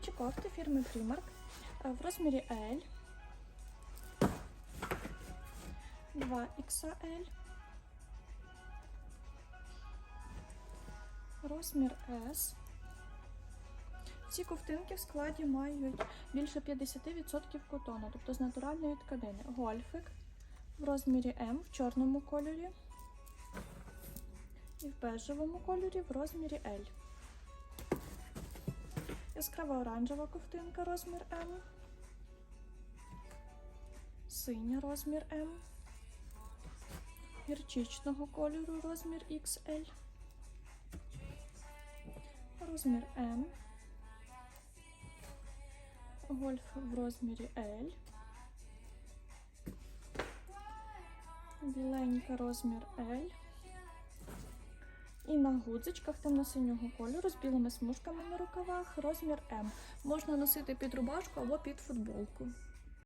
чоловічі кофти фірми Primark е, в розмірі L, 2XL, розмір S. Ці ковтинки в складі мають більше 50% котону, тобто з натуральної тканини. Гольфик в розмірі М в чорному кольорі і в бежевому кольорі в розмірі L. Яскрава оранжева ковтинка розмір М. Синя розмір М. Гірчичного кольору розмір XL. Розмір М. Гольф в розмірі L. Біленька розмір L. І на гудзичках темно-синього кольору з білими смужками на рукавах розмір М. Можна носити під рубашку або під футболку.